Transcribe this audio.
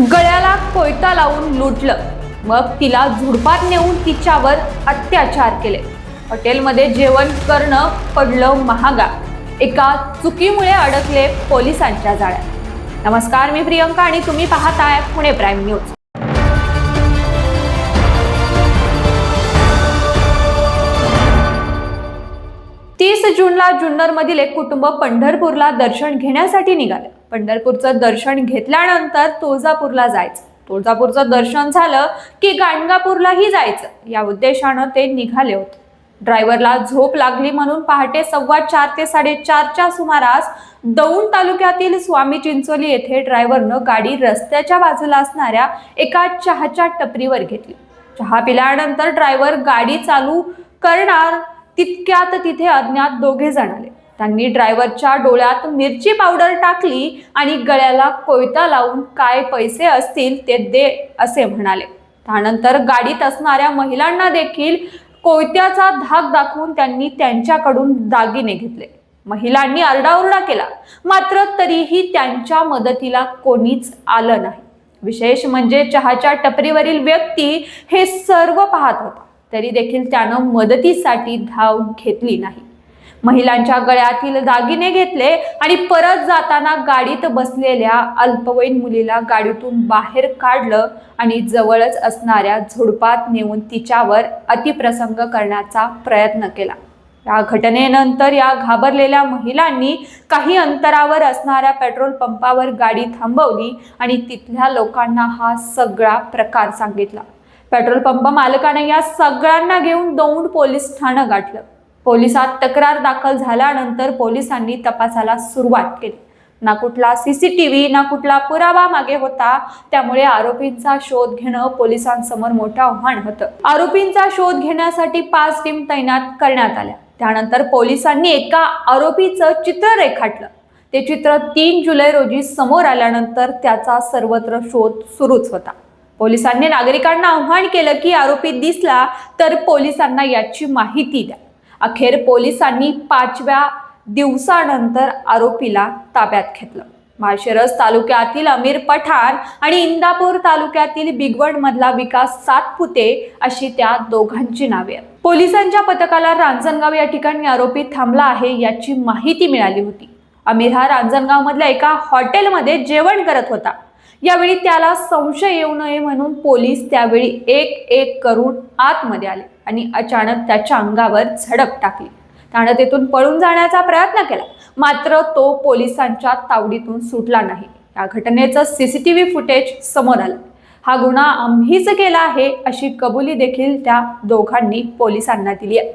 गळ्याला कोयता लावून लुटलं. मग तिला झुडपात नेऊन तिच्यावर अत्याचार केले. हॉटेलमध्ये जेवण करणं पडलं महागा. एका चुकीमुळे अडकले पोलिसांच्या जाळ्यात. नमस्कार मी प्रियंका आणि तुम्ही पाहताय पुणे प्राईम न्यूज. जूनला जुन्नरमधील एक कुटुंब पंढरपूरला दर्शन घेण्यासाठी निघाले. पंढरपूरचं दर्शन घेतल्यानंतर तुळजापूरला जायचं. तुळजापूरचं दर्शन झालं की गाणगापूरलाही जायचं. या उद्देशानं ते निघाले होते. ड्रायव्हरला झोप लागली म्हणून पहाटे सव्वा चार ते साडेचारच्या सुमारास दौंड तालुक्यातील स्वामी चिंचोली येथे ड्रायव्हरनं गाडी रस्त्याच्या बाजूला असणाऱ्या एका चहाच्या टपरीवर घेतली. चहा पिल्यानंतर ड्रायव्हर गाडी चालू करणार तितक्यात तिथे अज्ञात दोघे जण आले. त्यांनी ड्रायव्हरच्या डोळ्यात मिरची पावडर टाकली आणि गळ्याला कोयता लावून काय पैसे असतील ते दे असे म्हणाले. त्यानंतर गाडीत असणाऱ्या महिलांना देखील कोयत्याचा धाक दाखवून त्यांनी त्यांच्याकडून दागिने घेतले. महिलांनी आरडाओरडा केला. मात्र तरीही त्यांच्या मदतीला कोणीच आलं नाही. विशेष म्हणजे चहाच्या टपरीवरील व्यक्ती हे सर्व पाहत होता. तरी देखील त्यानं मदतीसाठी धाव घेतली नाही. महिलांच्या गळ्यातील दागिने घेतले आणि परत जाताना गाडीत बसलेल्या अल्पवयीन मुलीला गाडीतून बाहेर काढलं आणि जवळच असणाऱ्या झुडपात नेऊन तिच्यावर अतिप्रसंग करण्याचा प्रयत्न केला. या घटनेनंतर या घाबरलेल्या महिलांनी काही अंतरावर असणाऱ्या पेट्रोल पंपावर गाडी थांबवली आणि तिथल्या लोकांना हा सगळा प्रकार सांगितला. पेट्रोल पंप मालकाने या सगळ्यांना घेऊन दौंड पोलीस ठाणं गाठलं. पोलिसात तक्रार दाखल झाल्यानंतर पोलिसांनी तपासाला सुरुवात केली. ना कुठला सीसीटीव्ही ना कुठला पुरावा मागे होता त्यामुळे आरोपींचा शोध घेणं पोलिसांसमोर मोठं आव्हान होतं. आरोपींचा शोध घेण्यासाठी पाच टीम तैनात करण्यात आल्या. त्यानंतर पोलिसांनी एका आरोपीचं चित्र रेखाटलं. ते चित्र तीन जुलै रोजी समोर आल्यानंतर त्याचा सर्वत्र शोध सुरूच होता. पोलिसांनी नागरिकांना आव्हान केलं की आरोपी दिसला तर पोलिसांना याची माहिती द्या. अखेर पोलिसांनी पाचव्या दिवसानंतर आरोपीला ताब्यात घेतलं. माळशिरस तालुक्यातील अमीर पठाण आणि इंदापूर तालुक्यातील बिगवण मधला विकास सातपुते अशी त्या दोघांची नावे आहेत. पोलिसांच्या पथकाला रांजणगाव या ठिकाणी आरोपी थांबला आहे याची माहिती मिळाली होती. अमीर हा रांजणगाव मधल्या एका हॉटेलमध्ये जेवण करत होता. यावेळी त्याला संशय येऊ नये म्हणून पोलीस त्यावेळी एक एक करून आतमध्ये आले आणि अचानक त्याच्या अंगावर झडप टाकली. त्यानं तेथून पळून जाण्याचा प्रयत्न केला मात्र तो पोलिसांच्या तावडीतून सुटला नाही. या घटनेचं सीसीटीव्ही फुटेज समोर आलं. हा गुन्हा आम्हीच केला आहे अशी कबुली देखील त्या दोघांनी पोलिसांना दिली आहे.